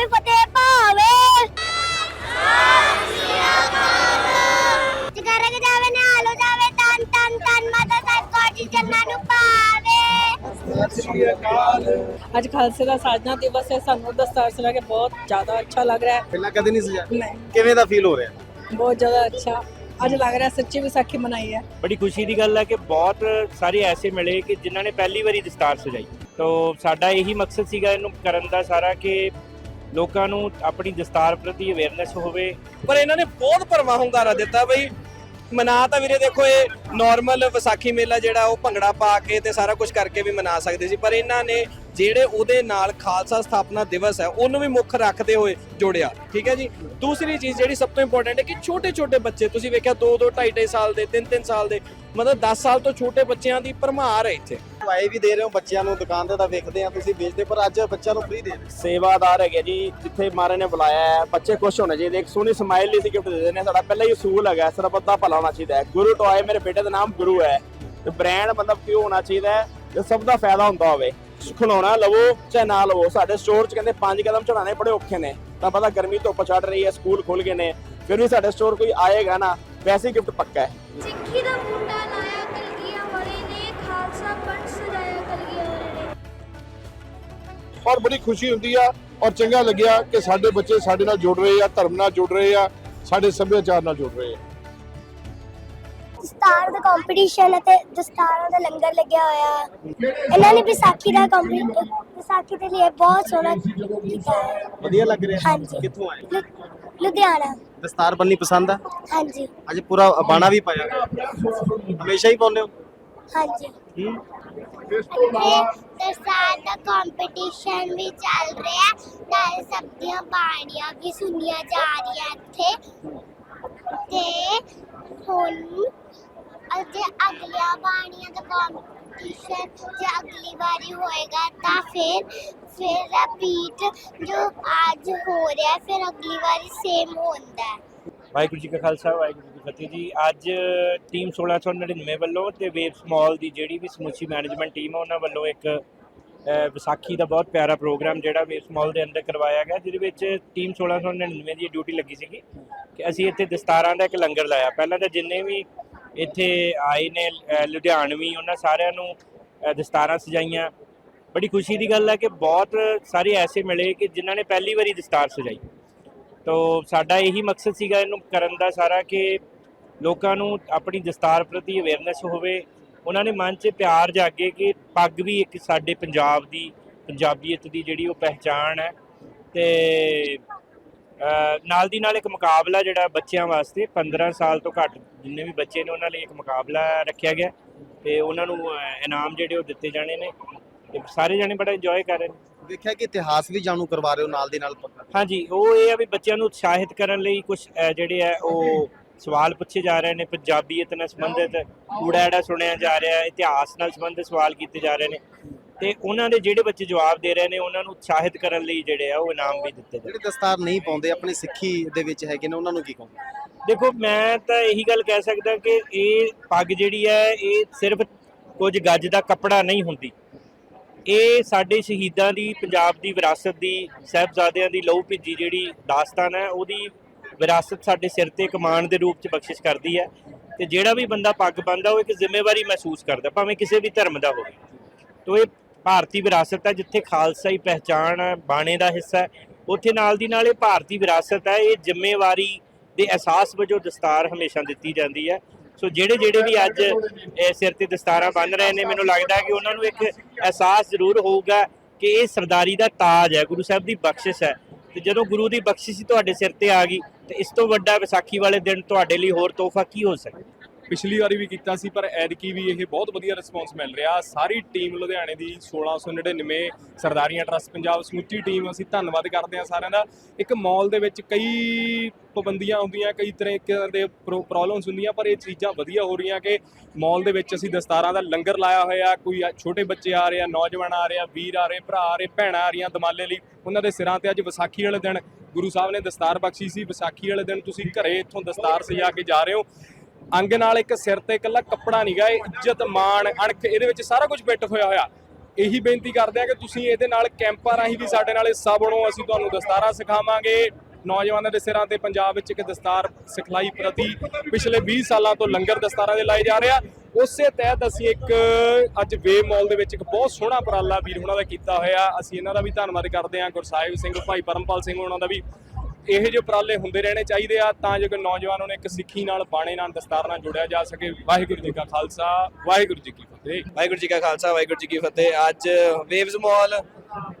ਵੀ ਫਤਿਹ ਪਾਵੇ ਜਗਰ ਕੇ ਜਾਵੇ ਨੇ ਆਲੋ ਜਾਵੇ ਤਨ ਤਨ ਤਨ ਮਾਤਾ ਸਾਹਿਬ ਕੋਟੀ ਜੰਨਾ ਨੂੰ ਪਾਵੇ। ਅੱਜ ਖਾਲਸੇ ਦਾ ਸਾਜਨਾ ਦਿਵਸ ਹੈ ਸਾਨੂੰ ਦਸਤਾਰ ਸਜਾ ਕੇ ਬਹੁਤ ਜ਼ਿਆਦਾ ਅੱਛਾ ਲੱਗ ਰਿਹਾ ਹੈ। ਪਹਿਲਾਂ ਕਦੇ ਨਹੀਂ ਸਜਾ ਨਹੀਂ। ਕਿਵੇਂ ਦਾ ਫੀਲ ਹੋ ਰਿਹਾ? ਬਹੁਤ ਜ਼ਿਆਦਾ ਅੱਛਾ। ਅੱਜ ਲੱਗ ਰਿਹਾ ਸੱਚੀ ਵਿਸਾਖੀ ਮਨਾਈ ਹੈ। ਬੜੀ ਖੁਸ਼ੀ ਦੀ ਗੱਲ ਹੈ ਕਿ ਬਹੁਤ ਸਾਰੇ ਐਸੇ ਮਿਲੇ ਕਿ ਜਿਨ੍ਹਾਂ ਨੇ ਪਹਿਲੀ ਵਾਰੀ ਦਸਤਾਰ ਸਜਾਈ। ਤੋਂ ਸਾਡਾ ਇਹੀ ਮਕਸਦ ਸੀਗਾ ਇਹਨੂੰ ਕਰਨ ਦਾ ਸਾਰਾ ਕਿ ਲੋਕਾਂ ਨੂੰ ਆਪਣੀ ਦਸਤਾਰ ਪ੍ਰਤੀ ਅਵੇਅਰਨੈਸ ਹੋਵੇ। ਪਰ ਇਹਨਾਂ ਨੇ ਬਹੁਤ ਭਰਵਾਂ ਹੁੰਗਾਰਾ ਦਿੱਤਾ ਬਈ, ਮਨਾ ਤਾਂ ਵੀਰੇ ਦੇਖੋ ਇਹ ਨਾਰਮਲ ਵਿਸਾਖੀ ਮੇਲਾ ਜਿਹੜਾ ਉਹ ਭੰਗੜਾ ਪਾ ਕੇ ਤੇ ਸਾਰਾ ਕੁਝ ਕਰਕੇ ਵੀ ਮਨਾ ਸਕਦੇ ਸੀ, ਪਰ ਇਹਨਾਂ ਨੇ ਜਿਹੜੇ ਉਹਦੇ ਨਾਲ ਖਾਲਸਾ ਸਥਾਪਨਾ ਦਿਵਸ ਹੈ, ਉਹਨੂੰ ਵੀ ਮੁੱਖ ਰੱਖਦੇ ਹੋਏ ਜੋੜਿਆ, ਠੀਕ ਹੈ ਜੀ? ਦੂਸਰੀ ਚੀਜ਼ ਜਿਹੜੀ ਸਭ ਤੋਂ ਇੰਪੋਰਟੈਂਟ ਹੈ ਕਿ ਛੋਟੇ ਛੋਟੇ ਬੱਚੇ, ਤੁਸੀਂ ਵੇਖਿਆ 2 2 2.5 2.5 ਸਾਲ ਦੇ 3 3 ਸਾਲ ਦੇ, ਮਤਲਬ 10 ਸਾਲ ਤੋਂ ਛੋਟੇ ਬੱਚਿਆਂ ਦੀ ਭਰਮਾਰ ਹੈ ਇੱਥੇ। ਦਵਾਈ ਵੀ ਦੇ ਰਹੇ ਹੋ ਬੱਚਿਆਂ ਨੂੰ ਦੁਕਾਨ ਤੇ ਤਾਂ ਵੇਖਦੇ ਆ ਤੁਸੀਂ ਵੇਚਦੇ ਪਰ ਅੱਜ ਬੱਚਿਆਂ ਨੂੰ ਫ੍ਰੀ ਦੇ ਰਹੇ ਸੇਵਾਦਾਰ ਹੈਗੇ ਜੀ ਜਿੱਥੇ ਮਾਰੇ ਨੇ ਬੁਲਾਇਆ ਹੈ ਬੱਚੇ ਖੁਸ਼ ਹੋਣੇ ਚਾਹੀਦੇ ਇੱਕ ਸੋਹਣੀ ਸਮਾਈਲ ਲਈ ਸੀ ਗਿਫਟ ਦੇ ਦੇਣੇ ਸਾਡਾ ਪਹਿਲਾ ਹੀ ਅਸੂਲ ਹੈਗਾ ਸਰਬੱਤ ਦਾ ਭਲਾ ਹੋਣਾ ਚਾਹੀਦਾ ਹੈ। ਗੁਰੂ ਟੋਏ ਮੇਰੇ ਬੇਟੇ ਦਾ ਨਾਮ ਗੁਰੂ ਹੈ ਤੇ ਬ੍ਰਾਂਡ ਮਤਲਬ ਕਿਉਂ ਹੋਣਾ ਚਾਹੀਦਾ ਹੈ ਜੇ ਸਭ ਦਾ ਫਾਇਦਾ ਹੁੰਦਾ ਹੋਵੇ। ਖਿਡੌਣਾ ਲਵੋ ਚਾਹੇ ਨਾ ਲਵੋ ਸਾਡੇ ਸਟੋਰ 'ਚ ਕਹਿੰਦੇ ਪੰਜ ਕਦਮ ਚੜਾਣੇ ਬੜੇ ਔਖੇ ਨੇ ਤਾਂ ਪਤਾ ਗਰਮੀ ਧੁੱਪ ਚੜ ਰਹੀ ਹੈ ਸਕੂਲ ਖੁੱਲ ਗਏ ਨੇ ਫਿਰ ਵੀ ਸਾਡੇ ਸਟੋਰ ਕੋਈ ਆਏਗਾ ਨਾ ਵੈਸੇ ਗਿਫਟ ਪੱਕਾ ਹੈ। ਸਿੱਖੀ ਦਾ ਮੁੰਡਾ ਔਰ ਬੜੀ ਖੁਸ਼ੀ ਹੁੰਦੀ ਆ ਔਰ ਚੰਗਾ ਲੱਗਿਆ ਕਿ ਸਾਡੇ ਬੱਚੇ ਸਾਡੇ ਨਾਲ ਜੁੜ ਰਹੇ ਆ ਧਰਮ ਨਾਲ ਜੁੜ ਰਹੇ ਆ ਸਾਡੇ ਸੱਭਿਆਚਾਰ ਨਾਲ ਜੁੜ ਰਹੇ ਆ। ਦਸਤਾਰ ਦਾ ਕੰਪੀਟੀਸ਼ਨ ਅਤੇ ਦਸਤਾਰਾਂ ਦਾ ਲੰਗਰ ਲੱਗਿਆ ਹੋਇਆ। ਇਹਨਾਂ ਨੇ ਵਿਸਾਖੀ ਦਾ ਕੰਪੀਟੀਸ਼ਨ ਵਿਸਾਖੀ ਦੇ ਲਈ ਬਹੁਤ ਸੋਹਣਾ ਕੀਤਾ ਹੈ। ਵਧੀਆ ਲੱਗ ਰਿਹਾ? ਹਾਂਜੀ। ਕਿੱਥੋਂ ਆਏ? ਲੁ- ਲੁਧਿਆਣਾ। ਦਸਤਾਰ ਬੰਨੀ ਪਸੰਦ ਆ? ਹਾਂਜੀ। ਅੱਜ ਪੂਰਾ ਬਾਣਾ ਵੀ ਪਾਇਆ। ਹਮੇਸ਼ਾ ਹੀ ਪਾਉਂਦੇ ਹੋ? ਹਾਂਜੀ। ਹੂੰ ਦਸਤਾਰ ਦਾ ਕੰਪੀਟੀਸ਼ਨ ਵੀ ਚੱਲ ਰਿਹਾ ਨਾਲ ਸਭ ਦੀਆਂ ਬਾਣੀਆਂ ਵੀ ਸੁਣੀਆਂ ਜਾ ਰਹੀਆਂ ਇੱਥੇ। ਤੇ ਹੁਣ ਅਜੇ ਅਗਲੀਆਂ ਬਾਣੀਆਂ ਦਾ ਕੰਪੀਟੀਸ਼ਨ ਜੇ ਅਗਲੀ ਵਾਰੀ ਹੋਏਗਾ ਤਾਂ ਫਿਰ ਫਿਰ ਰਿਪੀਟ ਜੋ ਅੱਜ ਹੋ ਰਿਹਾ ਫਿਰ ਅਗਲੀ ਵਾਰੀ ਸੇਮ ਹੁੰਦਾ ਹੈ। ਵਾਹਿਗੁਰੂ ਜੀ ਕਾ ਖਾਲਸਾ ਵਾਹਿਗੁਰੂ ਜੀ ਕੀ ਫਤਿਹ ਫਤਿਹ ਜੀ। ਅੱਜ ਟੀਮ 1699 ਵੱਲੋਂ ਤੇ ਵੇਵ ਮਾਲ ਦੀ ਜਿਹੜੀ ਵੀ ਸਮੁੱਚੀ ਮੈਨੇਜਮੈਂਟ ਟੀਮ ਆ ਉਹਨਾਂ ਵੱਲੋਂ ਇੱਕ ਵਿਸਾਖੀ ਦਾ ਬਹੁਤ ਪਿਆਰਾ ਪ੍ਰੋਗਰਾਮ ਜਿਹੜਾ ਵੇਵ ਸਮਾਲ ਦੇ ਅੰਦਰ ਕਰਵਾਇਆ ਗਿਆ ਜਿਹਦੇ ਵਿੱਚ ਟੀਮ 1699 ਦੀ ਡਿਊਟੀ ਲੱਗੀ ਸੀਗੀ ਕਿ ਅਸੀਂ ਇੱਥੇ ਦਸਤਾਰਾਂ ਦਾ ਇੱਕ ਲੰਗਰ ਲਾਇਆ। ਪਹਿਲਾਂ ਤਾਂ ਜਿੰਨੇ ਵੀ ਇੱਥੇ ਆਏ ਨੇ ਅ, ਲੁਧਿਆਣਵੀ ਉਹਨਾਂ ਸਾਰਿਆਂ ਨੂੰ ਦਸਤਾਰਾਂ ਸਜਾਈਆਂ। ਬੜੀ ਖੁਸ਼ੀ ਦੀ ਗੱਲ ਹੈ ਕਿ ਬਹੁਤ ਸਾਰੇ ਐਸੇ ਮਿਲੇ ਕਿ ਜਿਨ੍ਹਾਂ ਨੇ ਪਹਿਲੀ ਵਾਰੀ ਦਸਤਾਰ ਸਜਾਈ। ਤੋ ਸਾਡਾ ਇਹੀ ਮਕਸਦ ਸੀਗਾ ਇਹਨੂੰ ਕਰਨ ਦਾ ਸਾਰਾ ਕਿ ਲੋਕਾਂ ਨੂੰ ਆਪਣੀ ਦਸਤਾਰ ਪ੍ਰਤੀ ਅਵੇਅਰਨੈਸ ਹੋਵੇ। ਉਹਨਾਂ ਨੇ ਮਨ 'ਚ ਪਿਆਰ ਜਾਗੇ ਕਿ ਪੱਗ ਵੀ ਇੱਕ ਸਾਡੇ ਪੰਜਾਬ ਦੀ, ਪੰਜਾਬੀਅਤ ਦੀ ਜਿਹੜੀ ਉਹ ਪਹਿਚਾਣ ਹੈ। ਤੇ ਨਾਲ ਦੀ ਨਾਲ ਇੱਕ ਮੁਕਾਬਲਾ ਜਿਹੜਾ ਬੱਚਿਆਂ ਵਾਸਤੇ 15 ਸਾਲ ਤੋਂ ਘੱਟ ਜਿੰਨੇ ਵੀ ਬੱਚੇ ਨੇ ਉਹਨਾਂ ਲਈ ਇੱਕ ਮੁਕਾਬਲਾ ਰੱਖਿਆ ਗਿਆ। ਤੇ ਉਹਨਾਂ ਨੂੰ ਇਨਾਮ ਜਿਹੜੇ ਉਹ ਦਿੱਤੇ ਜਾਣੇ ਨੇ। ਤੇ ਸਾਰੇ ਜਾਣੇ ਬੜਾ ਇੰਜੋਏ ਕਰ ਰਹੇ ਨੇ। ਵੇਖਿਆ ਕਿ ਇਤਿਹਾਸ ਵੀ ਜਾਣੂ ਕਰਵਾ ਰਹੇ ਹੋ ਨਾਲ ਦੇ ਨਾਲ? ਹਾਂਜੀ ਉਹ ਇਹ ਆ ਵੀ ਬੱਚਿਆਂ ਨੂੰ ਉਤਸ਼ਾਹਿਤ ਕਰਨ ਲਈ ਕੁਝ ਜਿਹੜੇ ਆ ਉਹ ਸਵਾਲ ਪੁੱਛੇ ਜਾ ਰਹੇ ਨੇ ਪੰਜਾਬੀਅਤ ਨਾਲ ਸੰਬੰਧਿਤ ਕੂੜਾ ਜਿਹੜਾ ਸੁਣਿਆ ਜਾ ਰਿਹਾ ਹੈ ਇਤਿਹਾਸ ਨਾਲ ਸੰਬੰਧਿਤ ਸਵਾਲ ਕੀਤੇ ਜਾ ਰਹੇ ਨੇ। ਤੇ ਉਹਨਾਂ ਦੇ ਜਿਹੜੇ ਬੱਚੇ ਜਵਾਬ ਦੇ ਰਹੇ ਨੇ ਉਹਨਾਂ ਨੂੰ ਉਤਸ਼ਾਹਿਤ ਕਰਨ ਲਈ ਜਿਹੜੇ ਆ ਉਹ ਇਨਾਮ ਵੀ ਦਿੱਤੇ ਜਿਹੜੇ ਦਸਤਾਰ ਨਹੀਂ ਪਾਉਂਦੇ ਆਪਣੀ ਸਿੱਖੀ ਦੇ ਵਿੱਚ ਹੈਗੇ ਨੇ ਉਹਨਾਂ ਨੂੰ ਕੀ ਕਹੋਗੇ? ਦੇਖੋ ਮੈਂ ਤਾਂ ਇਹੀ ਗੱਲ ਕਹਿ ਸਕਦਾ ਕਿ ਇਹ ਪੱਗ ਜਿਹੜੀ ਹੈ ਇਹ ਸਿਰਫ ਕੁਝ ਗੱਜ ਦਾ ਕੱਪੜਾ ਨਹੀਂ ਹੁੰਦੀ। ਇਹ ਸਾਡੇ ਸ਼ਹੀਦਾਂ ਦੀ, ਪੰਜਾਬ ਦੀ ਵਿਰਾਸਤ ਦੀ, ਸਾਹਿਬਜ਼ਾਦਿਆਂ ਦੀ ਲਹੂ ਭਿੱਜੀ ਜਿਹੜੀ ਦਾਸਤਾਨ ਹੈ, ਉਹਦੀ ਵਿਰਾਸਤ ਸਾਡੇ ਸਿਰ ਤੇ ਕਮਾਨ ਦੇ ਰੂਪ ਚ ਬਖਸ਼ਿਸ਼ ਕਰਦੀ ਹੈ ਤੇ ਜਿਹੜਾ ਵੀ ਬੰਦਾ ਪੱਗ ਬੰਨਦਾ, ਉਹ ਇੱਕ ਜ਼ਿੰਮੇਵਾਰੀ ਮਹਿਸੂਸ ਕਰਦਾ, ਭਾਵੇਂ ਕਿਸੇ ਵੀ ਧਰਮ ਦਾ ਹੋਵੇ। ਤੋ ਇਹ ਭਾਰਤੀ ਵਿਰਾਸਤ ਹੈ, ਜਿੱਥੇ ਖਾਲਸਾਈ ਪਹਿਚਾਣ ਹੈ, ਬਾਣੇ ਦਾ ਹਿੱਸਾ ਹੈ, ਉੱਥੇ ਨਾਲ ਦੀ ਨਾਲ ਇਹ ਭਾਰਤੀ ਵਿਰਾਸਤ ਹੈ, ਇਹ ਜ਼ਿੰਮੇਵਾਰੀ ਦੇ ਅਹਿਸਾਸ ਵਜੋਂ ਦਸਤਾਰ ਹਮੇਸ਼ਾ ਦਿੱਤੀ ਜਾਂਦੀ ਹੈ। ਸੋ ਜਿਹੜੇ ਜਿਹੜੇ ਵੀ ਅੱਜ ਸਿਰ ਤੇ ਦਸਤਾਰਾਂ ਬੰਨ ਰਹੇ ਨੇ, ਮੈਨੂੰ ਲੱਗਦਾ ਕਿ ਉਹਨਾਂ ਨੂੰ ਇੱਕ ਅਹਿਸਾਸ ਜ਼ਰੂਰ ਹੋਊਗਾ ਕਿ ਇਹ ਸਰਦਾਰੀ ਦਾ ਤਾਜ ਹੈ, ਗੁਰੂ ਸਾਹਿਬ ਦੀ ਬਖਸ਼ਿਸ਼ ਹੈ। ਤੇ ਜਦੋਂ ਗੁਰੂ ਦੀ ਬਖਸ਼ਿਸ਼ ਹੀ ਤੁਹਾਡੇ ਸਿਰ ਤੇ ਆ ਗਈ, ਤੇ ਇਸ ਤੋਂ ਵੱਡਾ ਵਿਸਾਖੀ ਵਾਲੇ ਦਿਨ ਤੁਹਾਡੇ ਲਈ ਹੋਰ ਤੋਹਫਾ ਕੀ ਹੋ ਸਕਦਾ? ਪਿਛਲੀ ਵਾਰੀ ਵੀ ਕੀਤਾ ਸੀ, ਪਰ ਐਤਕੀ ਵੀ ਇਹ ਬਹੁਤ ਵਧੀਆ ਰਿਸਪੌਂਸ ਮਿਲ ਰਿਹਾ। ਸਾਰੀ ਟੀਮ ਲੁਧਿਆਣੇ ਦੀ 1699 ਸਰਦਾਰੀਆਂ ਟਰੱਸਟ ਪੰਜਾਬ ਸਮੁੱਚੀ ਟੀਮ ਅਸੀਂ ਧੰਨਵਾਦ ਕਰਦੇ ਹਾਂ ਸਾਰਿਆਂ ਦਾ। ਇੱਕ ਮਾਲ ਦੇ ਵਿੱਚ ਕਈ ਪਾਬੰਦੀਆਂ ਹੁੰਦੀਆਂ, ਕਈ ਤਰ੍ਹਾਂ ਦੇ ਪ੍ਰੋਬਲਮਸ ਹੁੰਦੀਆਂ, ਪਰ ਇਹ ਚੀਜ਼ਾਂ ਵਧੀਆ ਹੋ ਰਹੀਆਂ ਕਿ ਮਾਲ ਦੇ ਵਿੱਚ ਅਸੀਂ ਦਸਤਾਰਾਂ ਦਾ ਲੰਗਰ ਲਾਇਆ ਹੋਇਆ, ਕੋਈ ਛੋਟੇ ਬੱਚੇ ਆ ਰਹੇ ਆ, ਨੌਜਵਾਨ ਆ ਰਹੇ ਆ, ਵੀਰ ਆ ਰਹੇ, ਭਰਾ ਆ ਰਹੇ, ਭੈਣਾਂ ਆ ਰਹੀਆਂ ਦਮਾਲੇ ਲਈ। ਉਹਨਾਂ ਦੇ ਸਿਰਾਂ ਤੇ ਅੱਜ ਵਿਸਾਖੀ ਵਾਲੇ ਦਿਨ ਗੁਰੂ ਸਾਹਿਬ ਨੇ ਦਸਤਾਰ ਬਖਸ਼ੀ ਸੀ। ਵਿਸਾਖੀ ਵਾਲੇ ਦਿਨ ਤੁਸੀਂ ਘਰੇ ਇੱਥੋਂ ਦਸਤਾਰ ਸਜਾ ਕੇ ਜਾ ਰਹੇ ਹੋ। ਅੰਗ ਨਾਲ ਇੱਕ ਸਿਰ ਤੇ ਇਕੱਲਾ ਕੱਪੜਾ ਨਹੀਂਗਾ ਇਹ ਇੱਜ਼ਤ, ਮਾਣ, ਅਣਖ, ਇਹਦੇ ਵਿੱਚ ਸਾਰਾ ਕੁਝ ਫਿੱਟ ਹੋਇਆ ਹੋਇਆ। ਇਹੀ ਬੇਨਤੀ ਕਰਦੇ ਆ ਕਿ ਤੁਸੀਂ ਇਹਦੇ ਨਾਲ ਕੈਂਪਾਂ ਰਾਹੀਂ ਵੀ ਸਾਡੇ ਨਾਲ ਹਿੱਸਾ ਬਣੋ। ਅਸੀਂ ਤੁਹਾਨੂੰ ਦਸਤਾਰਾਂ ਸਿਖਾਵਾਂਗੇ। ਨੌਜਵਾਨਾਂ ਦੇ ਸਿਰਾਂ ਤੇ ਪੰਜਾਬ ਵਿੱਚ ਇੱਕ ਦਸਤਾਰ ਸਿਖਲਾਈ ਪ੍ਰਤੀ ਪਿਛਲੇ 20 ਸਾਲਾਂ ਤੋਂ ਲੰਗਰ ਦਸਤਾਰਾਂ ਦੇ ਲਾਏ ਜਾ ਰਿਹਾ ਉਸੇ ਤਹਿਤ ਅਸੀਂ ਇੱਕ, ਅੱਜ ਵੇ ਮਾਲ ਦੇ ਵਿੱਚ ਇੱਕ ਬਹੁਤ ਸੋਹਣਾ ਉਪਰਾਲਾ ਵੀਰ ਹੁਣਾਂ ਦਾ ਕੀਤਾ ਹੋਇਆ। ਅਸੀਂ ਇਹਨਾਂ ਦਾ ਵੀ ਧੰਨਵਾਦ ਕਰਦੇ ਹਾਂ। ਗੁਰਸਾਹਿਬ ਸਿੰਘ, ਭਾਈ ਪਰਮਪਾਲ ਸਿੰਘ ਉਹਨਾਂ ਦਾ ਵੀ। ਇਹੋ ਜਿਹੇ ਉਪਰਾਲੇ ਹੁੰਦੇ ਰਹਿਣੇ ਚਾਹੀਦੇ ਆ, ਤਾਂ ਜੋ ਕਿ ਨੌਜਵਾਨਾਂ ਨੂੰ ਇੱਕ ਸਿੱਖੀ ਨਾਲ ਬਾਣੇ ਨਾਲ ਦਸਤਾਰ ਨਾਲ ਜੁੜਿਆ ਜਾ ਸਕੇ। ਵਾਹਿਗੁਰੂ ਜੀ ਕਾ ਖਾਲਸਾ, ਵਾਹਿਗੁਰੂ ਜੀ ਕੀ ਫਤਿਹ। ਵਾਹਿਗੁਰੂ ਜੀ ਕਾ ਖਾਲਸਾ, ਵਾਹਿਗੁਰੂ ਜੀ ਕੀ ਫਤਿਹ। ਅੱਜ ਵੇਵਸ ਮਾਲ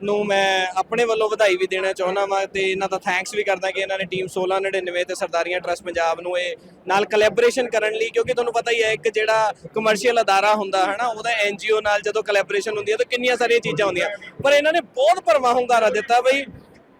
ਨੂੰ ਮੈਂ ਆਪਣੇ ਵੱਲੋਂ ਵਧਾਈ ਵੀ ਦੇਣਾ ਚਾਹੁੰਦਾ ਵਾਂ ਤੇ ਇਹਨਾਂ ਦਾ ਥੈਂਕਸ ਵੀ ਕਰਦਾ ਕਿ ਇਹਨਾਂ ਨੇ ਟੀਮ 1699 ਤੇ ਸਰਦਾਰੀਆਂ ਟਰਸਟ ਪੰਜਾਬ ਨੂੰ ਇਹ ਨਾਲ ਕੋਲੈਬੋਰੇਸ਼ਨ ਕਰਨ ਲਈ, ਕਿਉਂਕਿ ਤੁਹਾਨੂੰ ਪਤਾ ਹੀ ਹੈ, ਇੱਕ ਜਿਹੜਾ ਕਮਰਸ਼ੀਅਲ ਅਦਾਰਾ ਹੁੰਦਾ ਹੈ ਨਾ ਉਹਦਾ ਐਨਜੀਓ ਨਾਲ ਜਦੋਂ ਕੋਲੈਬੋਰੇਸ਼ਨ ਹੁੰਦੀ ਹੈ, ਤਾਂ ਕਿੰਨੀਆਂ ਸਾਰੀਆਂ ਚੀਜ਼ਾਂ ਹੁੰਦੀਆਂ। ਪਰ ਇਹਨਾਂ ਨੇ ਬਹੁਤ ਭਰਵਾਂ ਹੁੰਗਾਰਾ ਦਿੱਤਾ ਬਈ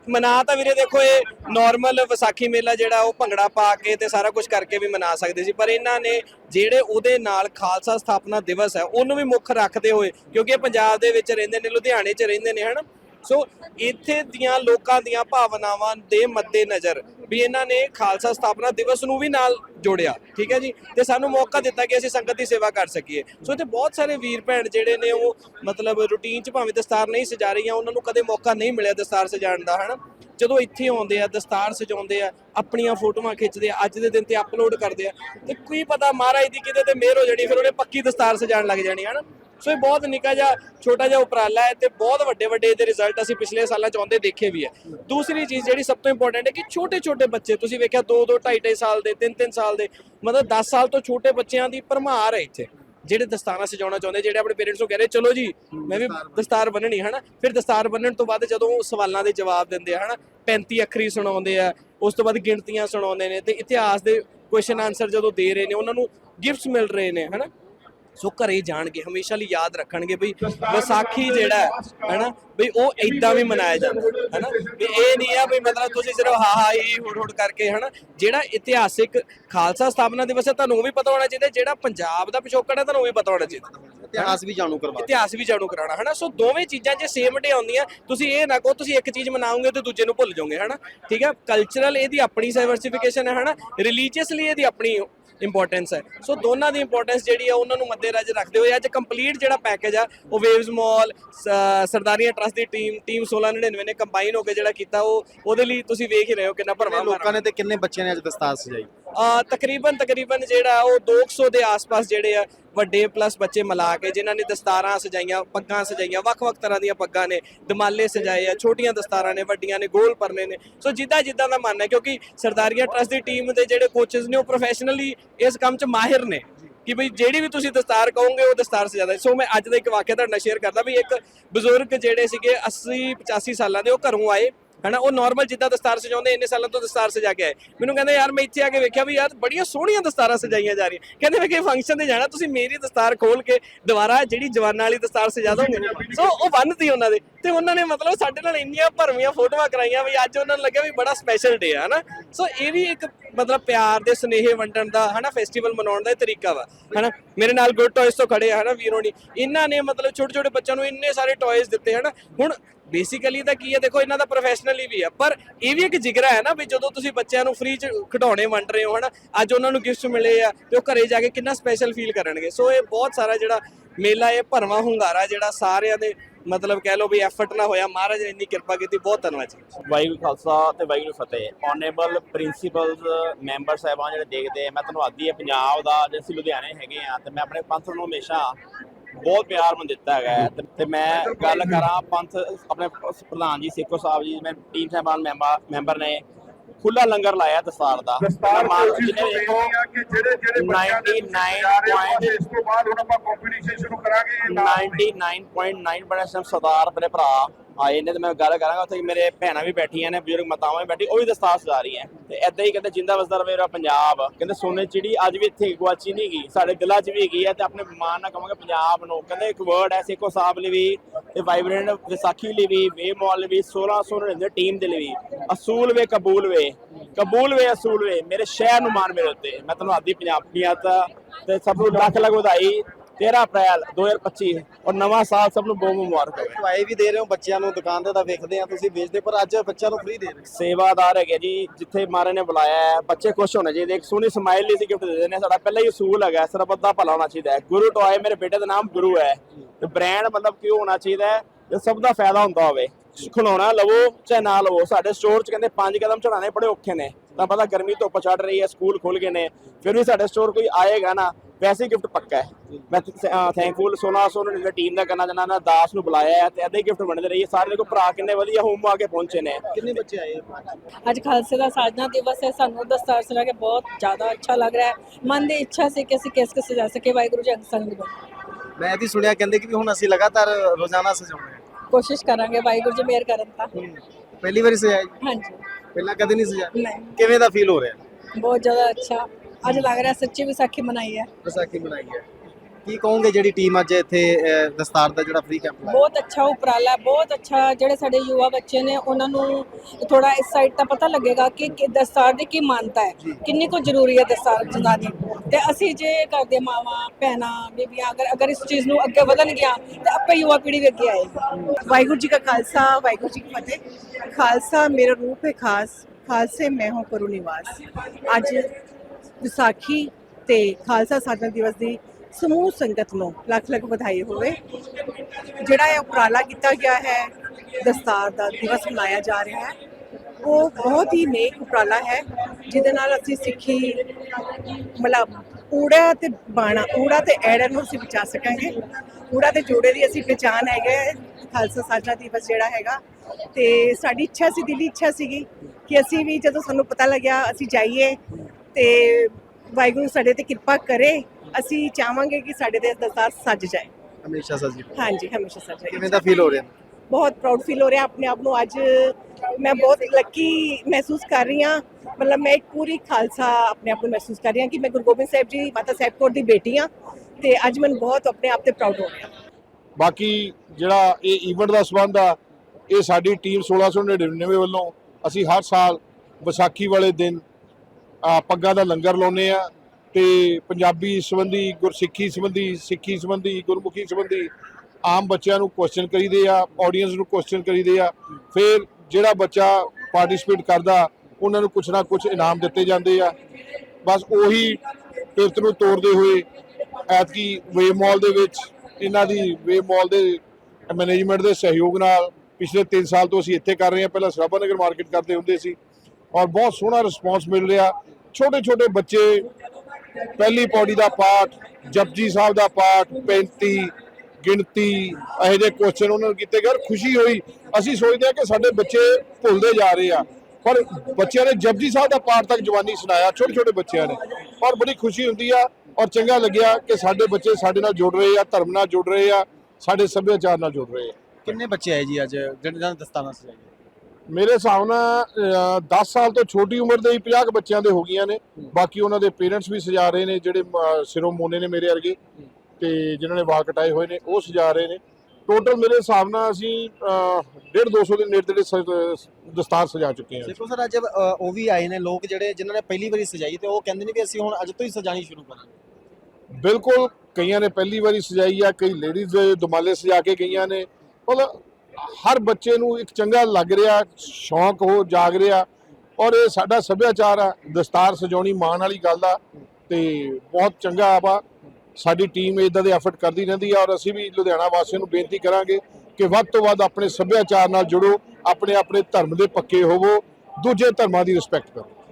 ਮਨਾ ਤਾਂ ਵੀਰੇ ਦੇਖੋ ਇਹ ਨਾਰਮਲ ਵਿਸਾਖੀ ਮੇਲਾ ਜਿਹੜਾ ਉਹ ਭੰਗੜਾ ਪਾ ਕੇ ਤੇ ਸਾਰਾ ਕੁਝ ਕਰਕੇ ਵੀ ਮਨਾ ਸਕਦੇ ਸੀ, ਪਰ ਇਹਨਾਂ ਨੇ ਜਿਹੜੇ ਉਹਦੇ ਨਾਲ ਖਾਲਸਾ ਸਥਾਪਨਾ ਦਿਵਸ ਹੈ, ਉਹਨੂੰ ਵੀ ਮੁੱਖ ਰੱਖਦੇ ਹੋਏ, ਕਿਉਂਕਿ ਇਹ ਪੰਜਾਬ ਦੇ ਵਿੱਚ ਰਹਿੰਦੇ ਨੇ, ਲੁਧਿਆਣੇ 'ਚ ਰਹਿੰਦੇ ਨੇ, ਹਨਾ? ਸੋ ਇੱਥੇ ਦੀਆਂ ਲੋਕਾਂ ਦੀਆਂ ਭਾਵਨਾਵਾਂ ਦੇ ਮੱਦੇ ਨਜ਼ਰ ਵੀ ਇਹਨਾਂ ਨੇ ਖਾਲਸਾ ਸਥਾਪਨਾ ਦਿਵਸ ਨੂੰ ਵੀ ਨਾਲ ਜੋੜਿਆ, ਠੀਕ ਹੈ ਜੀ? ਤੇ ਸਾਨੂੰ ਮੌਕਾ ਦਿੱਤਾ ਕਿ ਅਸੀਂ ਸੰਗਤ ਦੀ ਸੇਵਾ ਕਰ ਸਕੀਏ। ਸੋ ਇੱਥੇ ਬਹੁਤ ਸਾਰੇ ਵੀਰ ਭੈਣ ਜਿਹੜੇ ਨੇ ਉਹ ਮਤਲਬ ਰੂਟੀਨ 'ਚ ਭਾਵੇਂ ਦਸਤਾਰ ਨਹੀਂ ਸਜਾ ਰਹੀਆਂ, ਉਹਨਾਂ ਨੂੰ ਕਦੇ ਮੌਕਾ ਨਹੀਂ ਮਿਲਿਆ ਦਸਤਾਰ ਸਜਾਉਣ ਦਾ, ਹਨਾ? ਜਦੋਂ ਇੱਥੇ ਆਉਂਦੇ ਆ, ਦਸਤਾਰ ਸਜਾਉਂਦੇ ਆ, ਆਪਣੀਆਂ ਫੋਟੋਆਂ ਖਿੱਚਦੇ ਆ, ਅੱਜ ਦੇ ਦਿਨ ਤੇ ਅਪਲੋਡ ਕਰਦੇ ਆ, ਤੇ ਕੀ ਪਤਾ ਮਹਾਰਾਜ ਦੀ ਕਿਤੇ ਤੇ ਮਿਹਰ ਹੋ ਜਾਣੀ, ਫਿਰ ਉਹਨੇ ਪੱਕੀ ਦਸਤਾਰ ਸਜਾਉਣ ਲੱਗ ਜਾਣੀ, ਹਨਾ? ਸੋ ਇਹ ਬਹੁਤ ਨਿੱਕਾ ਜਿਹਾ ਛੋਟਾ ਜਿਹਾ ਉਪਰਾਲਾ ਹੈ ਤੇ ਬਹੁਤ ਵੱਡੇ ਵੱਡੇ ਇਹਦੇ ਰਿਜ਼ਲਟ ਅਸੀਂ ਪਿਛਲੇ ਸਾਲਾਂ ਚ ਆਉਂਦੇ ਦੇਖੇ ਵੀ ਹੈ। ਦੂਸਰੀ ਚੀਜ਼ ਜਿਹੜੀ ਸਭ ਤੋਂ ਇੰਪੋਰਟੈਂਟ ਹੈ ਕਿ ਛੋਟੇ ਛੋਟੇ ਬੱਚੇ ਤੁਸੀਂ ਵੇਖਿਆ 2 2 2.5 2.5 ਸਾਲ ਦੇ 3 3 ਸਾਲ ਦੇ ਮਤਲਬ 10 ਸਾਲ ਤੋਂ ਛੋਟੇ ਬੱਚਿਆਂ ਦੀ ਭਰਮਾਰ ਹੈ ਇੱਥੇ। ਜਿਹੜੇ ਦਸਤਾਰਾਂ ਸਜਾਉਣਾ ਚਾਹੁੰਦੇ ਜਿਹੜੇ ਆਪਣੇ ਪੇਰੈਂਟਸ ਨੂੰ ਕਹਿ ਰਹੇ ਚਲੋ ਜੀ ਮੈਂ ਵੀ ਦਸਤਾਰ ਬੰਨਣੀ ਹਨਾ ਫਿਰ ਦਸਤਾਰ ਬੰਨਣ ਤੋਂ ਬਾਅਦ ਜਦੋਂ ਉਹ ਸਵਾਲਾਂ ਦੇ ਜਵਾਬ ਦਿੰਦੇ ਆ ਹਨਾ 35 ਅੱਖਰੀ ਸੁਣਾਉਂਦੇ ਆ ਉਸ ਤੋਂ ਬਾਅਦ ਗਿਣਤੀਆਂ ਸੁਣਾਉਂਦੇ ਨੇ ਤੇ ਇਤਿਹਾਸ ਦੇ ਕੁਐਸਚਨ ਆਨਸਰ ਜਦੋਂ ਦੇ ਰਹੇ ਨੇ ਉਹਨਾਂ ਨੂੰ ਗਿਫਟਸ ਮਿਲ ਰਹੇ ਨੇ ਹਨਾ ਸੋ ਘਰੇ ਜਾਣਗੇ ਹਮੇਸ਼ਾ ਲਈ ਯਾਦ ਰੱਖਣਗੇ ਬਈ ਵਿਸਾਖੀ ਜਿਹੜਾ ਹੈ ਹਨਾ ਬਈ ਉਹ ਇਦਾਂ ਵੀ ਮਨਾਇਆ ਜਾਂਦਾ ਹਨਾ ਵੀ ਇਹ ਨਹੀਂ ਆ ਬਈ ਮਤਲਬ ਤੁਸੀਂ ਸਿਰਫ ਹਾ ਹਾ ਹੀ ਹੁੜ ਹੁੜ ਕਰਕੇ ਹਨਾ ਜਿਹੜਾ ਇਤਿਹਾਸਿਕ ਖਾਲਸਾ ਸਥਾਪਨਾ ਦਿਵਸ ਹੈ ਤੁਹਾਨੂੰ ਵੀ ਪਤਾ ਹੋਣਾ ਚਾਹੀਦਾ ਜਿਹੜਾ ਪੰਜਾਬ ਦਾ ਪਿਛੋਕੜ ਹੈ ਤੁਹਾਨੂੰ ਵੀ ਪਤਾ ਹੋਣਾ ਚਾਹੀਦਾ ਇਤਿਹਾਸ ਵੀ ਜਾਣੂ ਕਰਵਾ ਇਤਿਹਾਸ ਵੀ ਜਾਣੂ ਕਰਾਉਣਾ ਹਨਾ ਸੋ ਦੋਵੇਂ ਚੀਜ਼ਾਂ ਜੇ ਸੇਮ ਡੇ ਆਉਂਦੀਆਂ ਤੁਸੀਂ ਇਹ ਨਾ ਕਹੋ ਤੁਸੀਂ ਇੱਕ ਚੀਜ਼ ਮਨਾਓਗੇ ਤੇ ਦੂਜੇ ਨੂੰ ਭੁੱਲ ਜਾਓਗੇ ਹਨਾ ਠੀਕ ਹੈ ਕਲਚਰਲ ਇਹਦੀ ਆਪਣੀ ਡਾਈਵਰਸਿਫਿਕੇਸ਼ਨ ਹੈ ਹਨਾ ਰਿਲੀਜੀਅਸਲੀ ਇਹਦੀ ਆਪਣੀ ਇੰਪੋਰਟੈਂਸ ਹੈ। ਸੋ ਦੋਨਾਂ ਦੀ ਇੰਪੋਰਟੈਂਸ ਜਿਹੜੀ ਆ ਉਹਨਾਂ ਨੂੰ ਮੱਦੇਨਜ਼ਰ ਰੱਖਦੇ ਹੋਏ ਅੱਜ ਕੰਪਲੀਟ ਜਿਹੜਾ ਪੈਕੇਜ ਆ ਉਹ ਵੇਵਸ ਮਾਲ ਸਰਦਾਰੀਆ ਟਰਸਟ ਦੀ ਟੀਮ ਟੀਮ 1699 ਨੇ ਕੰਬਾਈਨ ਹੋ ਕੇ ਜਿਹੜਾ ਕੀਤਾ ਉਹ ਉਹਦੇ ਲਈ ਤੁਸੀਂ ਵੇਖ ਹੀ ਰਹੇ ਹੋ ਕਿੰਨਾ ਭਰਵਾਂ ਲੋਕਾਂ ਨੇ ਤੇ ਕਿੰਨੇ ਬੱਚਿਆਂ ਨੇ ਅੱਜ ਦਸਤਾਰ ਸਜਾਈ। ਤਕਰੀਬਨ ਤਕਰੀਬਨ ਜਿਹੜਾ ਉਹ 200 ਦੇ ਆਸ-ਪਾਸ ਜਿਹੜੇ ਆ ਵੱਡੇ ਪਲੱਸ ਬੱਚੇ ਮਿਲਾ ਕੇ, ਜਿਨ੍ਹਾਂ ਨੇ ਦਸਤਾਰਾਂ ਸਜਾਈਆਂ, ਪੱਗਾਂ ਸਜਾਈਆਂ, ਵੱਖ-ਵੱਖ ਤਰ੍ਹਾਂ ਦੀਆਂ ਪੱਗਾਂ ਨੇ, ਦਮਾਲੇ ਸਜਾਏ ਆ, ਛੋਟੀਆਂ ਦਸਤਾਰਾਂ ਨੇ, ਵੱਡੀਆਂ ਨੇ, ਗੋਲ ਪਰਨੇ ਨੇ। ਸੋ ਜਿੱਦਾਂ ਜਿੱਦਾਂ ਦਾ ਮਨ ਹੈ, ਕਿਉਂਕਿ ਸਰਦਾਰੀਆ ਟਰਸਟ ਦੀ ਟੀਮ ਦੇ ਜਿਹੜੇ ਕੋਚਸ ਨੇ, ਉਹ ਪ੍ਰੋਫੈਸ਼ਨਲੀ ਇਸ ਕੰਮ 'ਚ ਮਾਹਿਰ ਨੇ। ਕਿ ਬਈ ਜਿਹੜੀ ਵੀ ਤੁਸੀਂ ਦਸਤਾਰ ਕਹੋਗੇ, ਉਹ ਦਸਤਾਰ ਸਜਾਦਾ ਸੋ ਮੈਂ ਅੱਜ ਦਾ ਇੱਕ ਵਾਕਿਆ ਤੁਹਾਡੇ ਨਾਲ ਸ਼ੇਅਰ ਕਰਦਾ ਵੀ ਇੱਕ ਬਜ਼ੁਰਗ ਜਿਹੜੇ ਸੀਗੇ 80 85 ਸਾਲਾਂ ਦੇ, ਉਹ ਘਰੋਂ ਆਏ। ਹਨਾ, ਉਹ ਨਾਰਮਲ ਜਿੱਦਾਂ ਦਸਤਾਰ ਸਜਾਉਂਦੇ, ਇੰਨੇ ਸਾਲਾਂ ਤੋਂ ਦਸਤਾਰ ਸਜਾ ਕੇ ਆਏ। ਮੈਨੂੰ ਕਹਿੰਦੇ, ਯਾਰ, ਮੈਂ ਇੱਥੇ ਆ ਕੇ ਵੇਖਿਆ ਵੀ ਯਾਰ, ਬੜੀਆਂ ਸੋਹਣੀਆਂ ਦਸਤਾਰਾਂ ਸਜਾਈਆਂ ਜਾ ਰਹੀਆਂ। ਕਹਿੰਦੇ, ਮੈਂ ਕਿ ਫੰਕਸ਼ਨ ਤੇ ਜਾਣਾ, ਤੁਸੀਂ ਮੇਰੀ ਦਸਤਾਰ ਖੋਲ ਕੇ ਦੁਬਾਰਾ ਜਿਹੜੀ ਜਵਾਨਾਂ ਵਾਲੀ ਦਸਤਾਰ ਸਜਾ ਦੋਗੇ? ਸੋ ਉਹ ਬੰਨਤੀ ਉਹਨਾਂ ਦੇ। ਤੇ ਉਹਨਾਂ ਨੇ ਮਤਲਬ ਸਾਡੇ ਨਾਲ ਇੰਨੀਆਂ ਭਰਵੀਆਂ ਫੋਟੋਆਂ ਕਰਾਈਆਂ ਵੀ ਅੱਜ ਉਹਨਾਂ ਨੂੰ ਲੱਗਿਆ ਵੀ ਬੜਾ ਸਪੈਸ਼ਲ ਡੇ ਆ, ਹਨਾ। ਸੋ ਇਹ ਵੀ ਇੱਕ ਮਤਲਬ ਪਿਆਰ ਦੇ ਸੁਨੇਹੇ ਵੰਡਣ ਦਾ, ਹਨਾ ਫੈਸਟੀਵਲ ਮਨਾਉਣ ਦਾ ਤਰੀਕਾ ਵਾ, ਹਨਾ। ਮੇਰੇ ਨਾਲ ਗੁੱਡ ਟੌਇਸ ਤੋਂ ਖੜੇ ਆ, ਹਨਾ, ਵੀਰੋ ਇਹਨਾਂ ਨੇ ਮਤਲਬ ਛੋਟੇ ਛੋਟੇ ਬੱਚਿਆਂ ਨੂੰ ਇੰਨੇ ਸਾਰੇ ਟੌਇਸ ਦਿੱਤੇ, ਹਨਾ। ਹੁਣ ਬੇਸਿਕਲੀ ਤਾਂ ਕੀ ਹੈ, ਦੇਖੋ ਇਹਨਾਂ ਦਾ ਪ੍ਰੋਫੈਸ਼ਨਲੀ ਵੀ ਆ, ਪਰ ਇਹ ਵੀ ਇੱਕ ਜਿਗਰਾ ਹੈ ਨਾ ਵੀ ਜਦੋਂ ਤੁਸੀਂ ਬੱਚਿਆਂ ਨੂੰ ਫ੍ਰੀ ਚ ਖਿਡੌਣੇ ਵੰਡ ਰਹੇ ਹੋ, ਹਨਾ, ਅੱਜ ਉਹਨਾਂ ਨੂੰ ਗਿਫਟਸ ਮਿਲੇ ਆ ਤੇ ਉਹ ਘਰੇ ਜਾ ਕੇ ਕਿੰਨਾ ਸਪੈਸ਼ਲ ਫੀਲ ਕਰਨਗੇ। ਸੋ ਇਹ ਬਹੁਤ ਸਾਰਾ ਜਿਹੜਾ ਮੇਲਾ, ਇਹ ਭਰਵਾਂ ਹੁੰਗਾਰਾ ਜਿਹੜਾ ਸਾਰਿਆਂ ਦੇ ਮਤਲਬ ਕਹਿ ਲਓ ਵੀ ਐਫਰਟ ਨਾ ਹੋਇਆ। ਮਹਾਰਾਜ ਨੇ ਇੰਨੀ ਕਿਰਪਾ ਕੀਤੀ, ਬਹੁਤ ਧੰਨਵਾਦ ਜੀ। ਵਾਹਿਗੁਰੂ ਖਾਲਸਾ ਤੇ ਵਾਹਿਗੁਰੂ ਫਤਿਹ। ਆਨਰੇਬਲ ਪ੍ਰਿੰਸੀਪਲਸ ਮੈਂਬਰ ਸਾਹਿਬਾਨ ਜਿਹੜੇ ਦੇਖਦੇ ਆ, ਮੈਂ ਤੁਹਾਨੂੰ ਆਦੀ ਪੰਜਾਬ ਦਾ ਜੇ ਲੁਧਿਆਣੇ ਹੈਗੇ ਆ ਤੇ ਮੈਂ ਆਪਣੇ ਪੰਥ ਨੂੰ ਹਮੇਸ਼ਾ ਬਹੁਤ ਪਿਆਰ ਮਨ ਦਿੱਤਾ ਹੈਗਾ ਹੈ। ਤੇ- ਤੇ ਮੈਂ ਗੱਲ ਕਰਾਂ ਪੰਥ ਆਪਣੇ ਪ੍ਰਧਾਨ ਜੀ ਸੇਖੋ ਸਾਹਿਬ ਜੀ ਮੈਂ ਟੀਮ ਸਾਹਿਬਾਨ ਮੈਂਬਰ ਮੈਂਬਰ ਨੇ ਖੁੱਲਾ ਲੰਗਰ ਲਾਇਆ ਦਸਤਾਰ ਦਾ। ਦਸਤਾਰ ਮਾਨ- ਕੋਸ਼ਿਸ਼ ਜਿਹਨੇ ਆ ਕਿ ਜਿਹੜੇ ਜਿਹੜੇ ਬੱਚਿਆਂ ਦੇ 99 ਇਸ ਤੋਂ ਬਾਅਦ ਹੁਣ ਆਪਾਂ ਕੰਪੀਟੀਸ਼ਨ ਸ਼ੁਰੂ ਕਰਾਂਗੇ ਇਹ ਨਾਲ 99.9% ਸਰਦਾਰ ਮੇਰੇ ਭਰਾ। ਆਏ ਨੇ ਤੇ ਮੈਂ ਗੱਲ ਕਰਾਂਗਾ ਉੱਥੇ ਮੇਰੇ ਭੈਣਾਂ ਵੀ ਬੈਠੀਆਂ ਨੇ, ਬਜ਼ੁਰਗ ਮਾਤਾਵਾਂ ਵੀ ਬੈਠੀ, ਉਹ ਵੀ ਦਸਤਾਰ ਸਜਾ ਰਹੀਆਂ। ਤੇ ਐਦਾਂ ਹੀ ਕਹਿੰਦੇ, ਜਿੰਦਾ ਵਸਦਾ ਮੇਰਾ ਪੰਜਾਬ। ਕਹਿੰਦੇ, ਸੋਨੇ ਚਿੜੀ ਅੱਜ ਵੀ ਇੱਥੇ ਗਵਾਚੀ ਨਹੀਂ ਗਈ ਸਾਡੇ ਦਿਲਾਂ 'ਚ ਵੀ ਹੈਗੀ ਹੈ ਤੇ ਆਪਣੇ ਮਾਣ ਨਾਲ ਕਹਾਂਗੇ ਪੰਜਾਬ ਨੂੰ। ਕਹਿੰਦੇ, ਇੱਕ ਵਰਡ ਹੈ ਸੇਖੋ ਸਾਹਿਬ ਲਈ ਵੀ, ਤੇ ਵਾਈਬ੍ਰੈਂਟ ਵਿਸਾਖੀ ਲਈ ਵੀ, ਵੇ ਮਾਲ ਲਈ ਵੀ 1699 ਟੀਮ ਦੇ ਲਈ ਵੀ, ਅਸੂਲ ਵੇ, ਕਬੂਲ ਵੇ ਕਬੂਲ ਵੇ, ਅਸੂਲ ਵੇ, ਮੇਰੇ ਸ਼ਹਿਰ ਨੂੰ ਮਾਣ ਮੇਰੇ ਉੱਤੇ। ਮੈਂ ਤੁਹਾਨੂੰ ਆਦੀ ਪੰਜਾਬੀਅਤ ਤੇ ਸਭ ਨੂੰ ਲੱਖ ਲੱਖ ਵਧਾਈ। 13 ਅਪ੍ਰੈਲ 2025 ਔਰ ਨਵਾਂ ਸਾਲ ਸਭ ਨੂੰ ਬਹੁਤ ਮੁਬਾਰਕ ਹੋਵੇ ਟੋਏ ਵੀ ਦੇ ਰਹੇ ਹੋ ਬੱਚਿਆਂ ਨੂੰ ਦੁਕਾਨ ਤੇ ਤਾਂ ਵੇਖਦੇ ਆ ਤੁਸੀਂ ਵੇਚਦੇ ਪਰ ਅੱਜ ਬੱਚਿਆਂ ਨੂੰ ਫ੍ਰੀ ਦੇ ਰਹੇ। ਸੇਵਾਦਾਰ ਹੈਗੇ ਜੀ ਜਿੱਥੇ ਮਾਰੇ ਨੇ ਬੁਲਾਇਆ ਹੈ ਬੱਚੇ ਖੁਸ਼ ਹੋਣੇ ਚਾਹੀਦੇ ਇੱਕ ਸੋਹਣੀ ਸਮਾਈਲ ਲਈ ਸੀ ਗਿਫਟ ਦੇ ਦੇਣੇ ਸਾਡਾ ਪਹਿਲਾ ਹੀ ਅਸੂਲ ਹੈਗਾ ਸਰਬੱਤ ਦਾ ਭਲਾ ਹੋਣਾ ਚਾਹੀਦਾ ਹੈ। ਗੁਰੂ ਟੋਏ ਮੇਰੇ ਬੇਟੇ ਦਾ ਨਾਮ ਗੁਰੂ ਹੈ। ਤੇ ਬ੍ਰਾਂਡ ਮਤਲਬ ਕਿਉਂ ਹੋਣਾ ਚਾਹੀਦਾ ਹੈ? ਜੇ ਸਭ ਦਾ ਫਾਇਦਾ ਹੁੰਦਾ ਹੋਵੇ। ਖਿਡੌਣਾ ਲਵੋ ਚਾਹੇ ਨਾ ਲਵੋ ਸਾਡੇ ਸਟੋਰ 'ਚ ਕਹਿੰਦੇ ਪੰਜ ਕਦਮ ਚੜਾਣੇ ਬੜੇ ਔਖੇ ਨੇ। ਤਾਂ ਪਤਾ ਗਰਮੀ ਧੁੱਪ ਚੜ ਰਹੀ ਹੈ ਸਕੂਲ ਖੁੱਲ ਗਏ ਨੇ। ਫਿਰ ਵੀ ਸਾਡੇ ਸਟੋਰ ਕੋਈ ਆਏਗਾ ਨਾ ਵੈਸੇ ਗਿਫਟ ਪੱਕਾ ਹੈ। ਮੈਂ ਥੈਂਕਫੁਲ 1600 ਦੀ ਟੀਮ ਦਾ ਕਰਨਾ ਚਾਹੁੰਦਾ ਨਾ ਦਾਸ ਨੂੰ ਬੁਲਾਇਆ ਹੈ ਤੇ ਹੀ ਗਿਫਟ ਬਣਦੇ ਰਹੀਏ। ਸਾਰੇ ਦੇਖੋ ਭਰਾ ਕਿੰਨੇ ਵਧੀਆ ਹੋਮ ਆ ਕੇ ਪਹੁੰਚੇ ਨੇ। ਕਿੰਨੇ ਬੱਚੇ ਆਏ ਅੱਜ ਖਾਲਸੇ ਦਾ ਸਾਜਨਾ ਦਿਵਸ ਹੈ। ਸਾਨੂੰ ਦਸਤਾਰ ਸਜਾ ਕੇ ਬਹੁਤ ਜ਼ਿਆਦਾ ਅੱਛਾ ਲੱਗ ਰਿਹਾ ਹੈ। ਮਨ ਦੀ ਇੱਛਾ ਸੀ ਕਿ ਅਸੀਂ ਕਿਸ ਕਿਸ ਸਜਾ ਸਕੇ ਵਾਹਿਗੁਰੂ ਜੀ ਅੰਗ ਮੈਂ ਵੀ ਸੁਣਿਆ ਕਹਿੰਦੇ ਕਿ ਵੀ ਹੁਣ ਅਸੀਂ ਲਗਾਤਾਰ ਰੋਜ਼ਾਨਾ ਸਜਾਉਣੇ ਕੋਸ਼ਿਸ਼ ਕਰਾਂਗੇ। ਵਾਹਿਗੁਰੂ ਜੀ ਮਿਹਰ ਕਰਨ ਤਾਂ। ਪਹਿਲੀ ਵਾਰੀ ਸਜਾਇਆ ਜੀ? ਹਾਂਜੀ। ਪਹਿਲਾਂ ਕਦੇ ਨਹੀਂ ਸਜਾਇਆ? ਕਿਵੇਂ ਦਾ ਫੀਲ ਹੋ ਰਿਹਾ? ਬਹੁਤ ਜ਼ਿਆਦਾ ਅੱਛਾ। ਅੱਜ ਲੱਗ ਰਿਹਾ ਸੱਚੀ ਵਿਸਾਖੀ ਮਨਾਈ ਹੈ। ਵਿਸਾਖੀ ਬਣਾਈ ਹੈ। ਕੀ ਕਹੋਗੇ ਜਿਹੜੀ ਟੀਮ ਅੱਜ ਇੱਥੇ ਅਹ, ਦਸਤਾਰ ਦਾ ਜਿਹੜਾ ਫ੍ਰੀ ਕੈਂਪ ਲਾਇਆ? ਬਹੁਤ ਅੱਛਾ ਉਪਰਾਲਾ ਹੈ ਬਹੁਤ ਅੱਛਾ ਜਿਹੜੇ ਸਾਡੇ ਯੁਵਾ ਬੱਚੇ ਨੇ ਉਹਨਾਂ ਨੂੰ ਥੋੜਾ ਇਸ ਸਾਈਡ ਤਾਂ ਪਤਾ ਲੱਗੇਗਾ ਕਿ ਕਿ ਦਸਤਾਰ ਦੀ ਕੀ ਮਾਨਤਾ ਹੈ। ਕਿੰਨੀ ਕੁ ਜ਼ਰੂਰੀ ਹੈ ਦਸਤਾਰ ਸਜਾਣੀ ਤੇ ਅਸੀਂ ਜੇ ਕਰਦੇ ਮਾਵਾਂ ਭੈਣਾਂ ਬੀਬੀਆਂ ਅਗਰ ਅਗਰ ਇਸ ਚੀਜ਼ ਨੂੰ ਅੱਗੇ ਵਧਣ ਗਿਆ ਤੇ ਆਪੇ ਯੁਵਾ ਪੀੜ੍ਹੀ ਵੀ ਅੱਗੇ ਆਏਗੀ ਵਾਹਿਗੁਰੂ ਜੀ ਕਾ ਖਾਲਸਾ ਵਾਹਿਗੁਰੂ ਜੀ ਕੀ ਫਤਿਹ। ਖਾਲਸਾ ਮੇਰਾ ਰੂਪ ਹੈ ਖਾਸ ਖਾਲਸੇ ਮੈਂ ਹਾਂ ਕਰੁ ਨਿਵਾਸ। ਅੱਜ ਵਿਸਾਖੀ ਤੇ ਖਾਲਸਾ ਸਾਜਨਾ ਦਿਵਸ ਦੀ ਸਮੂਹ ਸੰਗਤ ਨੂੰ ਲੱਖ ਲੱਖ ਵਧਾਈ ਹੋਵੇ। ਜਿਹੜਾ ਇਹ ਉਪਰਾਲਾ ਕੀਤਾ ਗਿਆ ਹੈ, ਦਸਤਾਰ ਦਾ ਦਿਵਸ ਮਨਾਇਆ ਜਾ ਰਿਹਾ ਹੈ, ਉਹ ਬਹੁਤ ਹੀ ਨੇਕ ਉਪਰਾਲਾ ਹੈ, ਜਿਹਦੇ ਨਾਲ ਅਸੀਂ ਸਿੱਖੀ ਮਤਲਬ ਊੜਾ ਤੇ ਬਾਣਾ, ਊੜਾ ਤੇ ਐੜਾ ਨੂੰ ਅਸੀਂ ਬਚਾ ਸਕਾਂਗੇ। ਊੜਾ ਤੇ ਜੋੜੇ ਦੀ ਅਸੀਂ ਪਛਾਣ ਹੈਗੇ ਖਾਲਸਾ ਸਾਜਨਾ ਦਿਵਸ ਜਿਹੜਾ ਹੈਗਾ। ਤੇ ਸਾਡੀ ਇੱਛਾ ਸੀ, ਦਿਲੀ ਇੱਛਾ ਸੀਗੀ ਕਿ ਅਸੀਂ ਵੀ ਜਦੋਂ ਸਾਨੂੰ ਪਤਾ ਲੱਗਿਆ ਅਸੀਂ ਜਾਈਏ ਤੇ ਵਾਹਿਗੁਰੂ ਸਾਡੇ ਤੇ ਕਿਰਪਾ ਕਰੇ ਅਸੀਂ ਚਾਹਾਂਗੇ ਕਿ ਸਾਡੇ ਤੇ ਦਸਤਾਰ ਸੱਜ ਜਾਏ। ਹਮੇਸ਼ਾ ਸਜੀ ਹਾਂਜੀ ਹਮੇਸ਼ਾ ਸੱਜ ਜਾਏ। ਕਿਵੇਂ ਦਾ ਫੀਲ ਹੋ ਰਿਹਾ? ਬਹੁਤ ਪ੍ਰਾਊਡ ਫੀਲ ਹੋ ਰਿਹਾ ਆਪਣੇ ਆਪ ਨੂੰ ਅੱਜ ਮੈਂ ਬਹੁਤ ਲੱਕੀ ਮਹਿਸੂਸ ਕਰ ਰਹੀ ਹਾਂ। ਮਤਲਬ ਮੈਂ ਇੱਕ ਪੂਰੀ ਖਾਲਸਾ ਆਪਣੇ ਆਪ ਨੂੰ ਮਹਿਸੂਸ ਕਰ ਰਹੀ ਹਾਂ ਕਿ ਮੈਂ ਗੁਰੂ ਗੋਬਿੰਦ ਸਾਹਿਬ ਜੀ ਮਾਤਾ ਸਾਹਿਬ ਕੌਰ ਦੀ ਬੇਟੀ ਹਾਂ ਤੇ ਅੱਜ ਮੈਨੂੰ ਬਹੁਤ ਆਪਣੇ ਆਪ ਤੇ ਪ੍ਰਾਊਡ ਹੋ ਰਿਹਾ। ਬਾਕੀ ਜਿਹੜਾ ਇਹ ਈਵੈਂਟ ਦਾ ਸਬੰਧ ਆ ਇਹ ਸਾਡੀ ਟੀਮ 1699 ਵੱਲੋਂ ਅਸੀਂ ਹਰ ਸਾਲ ਵਿਸਾਖੀ ਵਾਲੇ ਦਿਨ ਪੱਗਾਂ ਦਾ ਲੰਗਰ ਲਾਉਨੇ ਆ ਤੇ ਪੰਜਾਬੀ ਸੰਬੰਧੀ, ਗੁਰਸਿੱਖੀ ਸੰਬੰਧੀ, ਸਿੱਖੀ ਸੰਬੰਧੀ, ਗੁਰਮੁਖੀ ਸੰਬੰਧੀ ਆਮ ਬੱਚਿਆਂ ਨੂੰ ਕੁਐਸਚਨ ਕਰੀਦੇ ਆ ਆਡੀਅנס ਨੂੰ ਕੁਐਸਚਨ ਕਰੀਦੇ ਆ। ਫਿਰ ਜਿਹੜਾ ਬੱਚਾ ਪਾਰਟਿਸਿਪੇਟ ਕਰਦਾ, ਉਹਨਾਂ ਨੂੰ ਕੁਛ ਨਾ ਕੁਛ ਇਨਾਮ ਦਿੱਤੇ ਜਾਂਦੇ ਆ। ਬਸ ਉਹੀ ਪਿਰਤ ਨੂੰ ਤੋੜਦੇ ਹੋਏ ਐਤਕੀ ਵੇ ਮਾਲ ਦੇ ਵਿੱਚ, ਇਹਨਾਂ ਦੀ ਵੇ ਮਾਲ ਦੇ ਮੈਨੇਜਮੈਂਟ ਦੇ ਸਹਿਯੋਗ ਨਾਲ ਪਿਛਲੇ 3 ਸਾਲ ਤੋਂ ਅਸੀਂ ਇੱਥੇ ਕਰ ਰਹੇ ਹਾਂ। ਪਹਿਲਾਂ ਸਰਾਭਾ ਨਗਰ ਮਾਰਕੀਟ ਕਰਦੇ ਹੁੰਦੇ ਸੀ। ਔਰ ਬਹੁਤ ਸੋਹਣਾ ਰਿਸਪੌਂਸ ਮਿਲ ਰਿਹਾ। ਛੋਟੇ ਛੋਟੇ ਬੱਚੇ, ਪਹਿਲੀ ਪੌੜੀ ਦਾ ਪਾਠ, ਜਪਜੀ ਸਾਹਿਬ ਦਾ ਪਾਠ 35 ਗਿਣਤੀ, ਇਹੋ ਜਿਹੇ ਕੁਐਸਚਨ ਉਹਨਾਂ ਨੂੰ ਕੀਤੇ ਗਏ। ਔਰ ਖੁਸ਼ੀ ਹੋਈ। ਅਸੀਂ ਸੋਚਦੇ ਹਾਂ ਕਿ ਸਾਡੇ ਬੱਚੇ ਭੁੱਲਦੇ ਜਾ ਰਹੇ ਆ। ਪਰ ਬੱਚਿਆਂ ਨੇ ਜਪਜੀ ਸਾਹਿਬ ਦਾ ਪਾਠ ਤੱਕ ਜਵਾਨੀ ਸੁਣਾਇਆ ਛੋਟੇ ਛੋਟੇ ਬੱਚਿਆਂ ਨੇ। ਔਰ ਬੜੀ ਖੁਸ਼ੀ ਹੁੰਦੀ ਆ ਔਰ ਚੰਗਾ ਲੱਗਿਆ ਕਿ ਸਾਡੇ ਬੱਚੇ ਸਾਡੇ ਨਾਲ ਜੁੜ ਰਹੇ ਆ, ਧਰਮ ਨਾਲ ਜੁੜ ਰਹੇ ਆ, ਸਾਡੇ ਸੱਭਿਆਚਾਰ ਨਾਲ ਜੁੜ ਰਹੇ ਆ। ਕਿੰਨੇ ਬੱਚੇ ਆਏ ਜੀ ਅੱਜ? ਜਿਹੜੇ ਦਸਤਾਰਾਂ ਸਜਾਈਆਂ ਮੇਰੇ ਹਿਸਾਬ ਨਾਲ ਅਹ, 10 ਸਾਲ ਤੋਂ ਛੋਟੀ ਉਮਰ ਦੇ ਹੀ 50 ਕੁ ਬੱਚਿਆਂ ਦੇ ਹੋ ਗਈਆਂ ਨੇ। ਬਾਕੀ ਉਹਨਾਂ ਦੇ ਪੇਰੈਂਟਸ ਵੀ ਸਜਾ ਰਹੇ ਨੇ ਜਿਹੜੇ ਸਿਰੋਂ ਮੋਨੇ ਨੇ ਮੇਰੇ ਵਰਗੇ। ਤੇ ਜਿਨ੍ਹਾਂ ਨੇ ਵਾਲ ਕਟਾਏ ਹੋਏ ਨੇ ਉਹ ਸਜਾ ਰਹੇ ਨੇ। ਟੋਟਲ ਮੇਰੇ ਹਿਸਾਬ ਨਾਲ ਅਸੀਂ 1.5 200 ਦੇ ਨੇੜੇ ਤੇੜੇ ਦਸਤਾਰ ਸਜਾ ਚੁੱਕੇ ਹਾਂ। ਦੇਖੋ ਸਰ ਅੱਜ ਉਹ ਵੀ ਆਏ ਨੇ ਲੋਕ ਜਿਹੜੇ ਜਿਨ੍ਹਾਂ ਨੇ ਪਹਿਲੀ ਵਾਰੀ ਸਜਾਈ ਤੇ ਉਹ ਕਹਿੰਦੇ ਨੇ ਵੀ ਅਸੀਂ ਹੁਣ ਅੱਜ ਤੋਂ ਹੀ ਸਜਾਣੀ ਸ਼ੁਰੂ ਕਰਾਂਗੇ ਬਿਲਕੁਲ ਕਈਆਂ ਨੇ ਪਹਿਲੀ ਵਾਰੀ ਸਜਾਈ ਆ ਕਈ ਲੇਡੀਜ਼ ਦੁਮਾਲੇ ਸਜਾ ਕੇ ਗਈਆਂ ਨੇ। ਮਤਲਬ ਹਰ ਬੱਚੇ ਨੂੰ ਇੱਕ ਚੰਗਾ ਲੱਗ ਰਿਹਾ, ਸ਼ੌਂਕ ਹੋ ਜਾਗ ਰਿਹਾ ਔਰ ਇਹ ਸਾਡਾ ਸੱਭਿਆਚਾਰ ਆ, ਦਸਤਾਰ ਸਜਾਉਣੀ ਮਾਣ ਵਾਲੀ ਗੱਲ ਆ ਤੇ ਬਹੁਤ ਚੰਗਾ ਆ। ਸਾਡੀ ਟੀਮ ਇਦਾਂ ਦੇ ਐਫਰਟ ਕਰਦੀ ਰਹਿੰਦੀ ਆ ਔਰ ਅਸੀਂ ਵੀ ਲੁਧਿਆਣਾ ਵਾਸੀਆਂ ਨੂੰ ਬੇਨਤੀ ਕਰਾਂਗੇ ਕਿ ਵੱਧ ਤੋਂ ਵੱਧ ਆਪਣੇ ਸੱਭਿਆਚਾਰ ਨਾਲ ਜੁੜੋ, ਆਪਣੇ ਆਪਣੇ ਧਰਮ ਦੇ ਪੱਕੇ ਹੋਵੋ, ਦੂਜੇ ਧਰਮਾਂ ਦੀ ਰਿਸਪੈਕਟ ਕਰੋ।